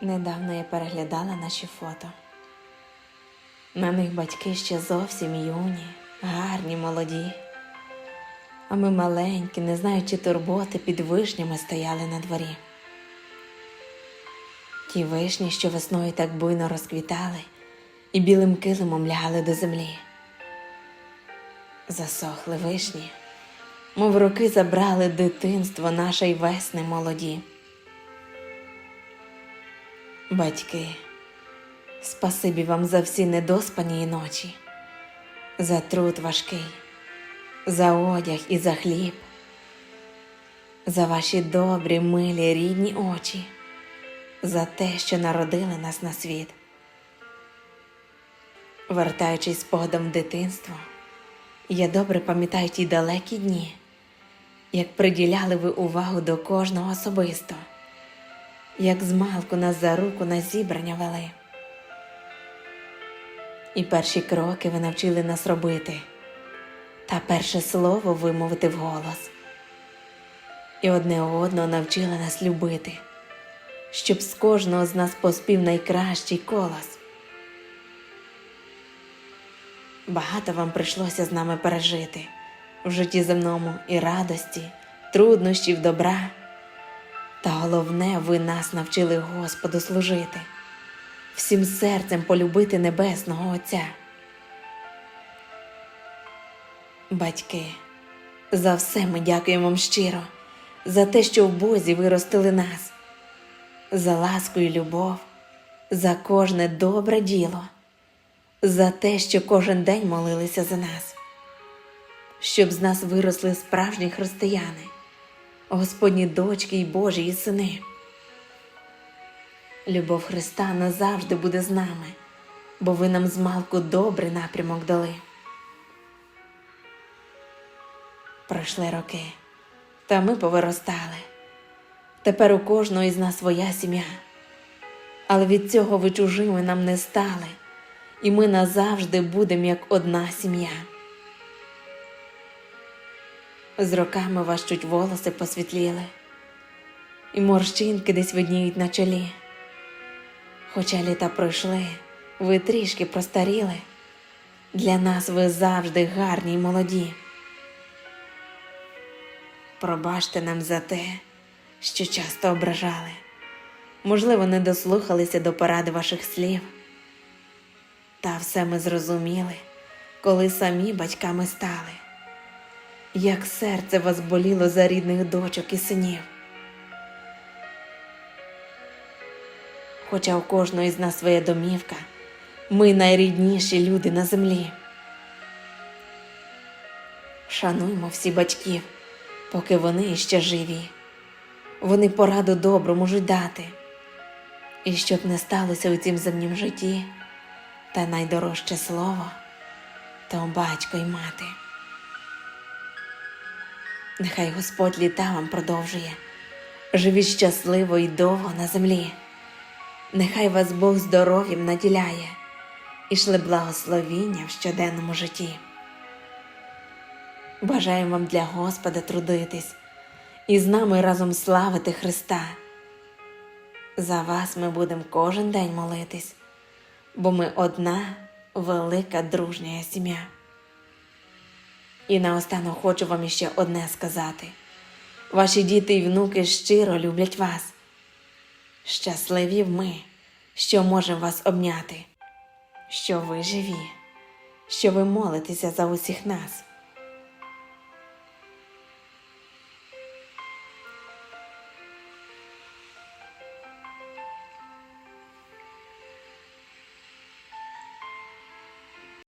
Недавно я переглядала наші фото. На них батьки ще зовсім юні, гарні, молоді. А ми маленькі, не знаючи турботи, під вишнями стояли на дворі. Ті вишні, що весною так буйно розквітали і білим килимом лягали до землі. Засохли вишні, мов роки забрали дитинство нашої весни молоді. Батьки, спасибі вам за всі недоспані ночі, за труд важкий, за одяг і за хліб, за ваші добрі, милі, рідні очі, за те, що народили нас на світ. Вертаючись спогадом в дитинство, я добре пам'ятаю ті далекі дні, як приділяли ви увагу до кожного особисто як змалку нас за руку на зібрання вели. І перші кроки ви навчили нас робити, та перше слово вимовити вголос. І одне одного навчили нас любити, щоб з кожного з нас поспів найкращий колос. Багато вам прийшлося з нами пережити в житті земному і радості, труднощів, добра. Та головне, ви нас навчили Господу служити, всім серцем полюбити Небесного Отця. Батьки, за все ми дякуємо вам щиро, за те, що в Бозі виростили нас, за ласку і любов, за кожне добре діло, за те, що кожен день молилися за нас, щоб з нас виросли справжні християни. Господні дочки й Божі і сини. Любов Христа назавжди буде з нами, бо ви нам змалку добрий напрямок дали. Пройшли роки, та ми повиростали. Тепер у кожного із нас своя сім'я, але від цього ви чужими нам не стали, і ми назавжди будемо як одна сім'я. З роками вас чуть волоси посвітліли, і морщинки десь видніють на чолі. Хоча літа пройшли, ви трішки простаріли, для нас ви завжди гарні й молоді. Пробачте нам за те, що часто ображали, можливо, не дослухалися до поради ваших слів. Та все ми зрозуміли, коли самі батьками стали як серце вас боліло за рідних дочок і синів. Хоча у кожного із нас своя домівка, ми найрідніші люди на землі. Шануймо всі батьків, поки вони ще живі. Вони пораду добру можуть дати. І щоб не сталося у цім земнім житті, та найдорожче слово то батько й мати. Нехай Господь літа вам продовжує, живіть щасливо і довго на землі. Нехай вас Бог здоров'ям наділяє і шле благословіння в щоденному житті. Бажаю вам для Господа трудитись і з нами разом славити Христа. За вас ми будемо кожен день молитись, бо ми одна велика дружня сім'я. І наостанок хочу вам іще одне сказати: ваші діти і внуки щиро люблять вас. Щасливі ми, що можемо вас обняти, що ви живі, що ви молитеся за усіх нас.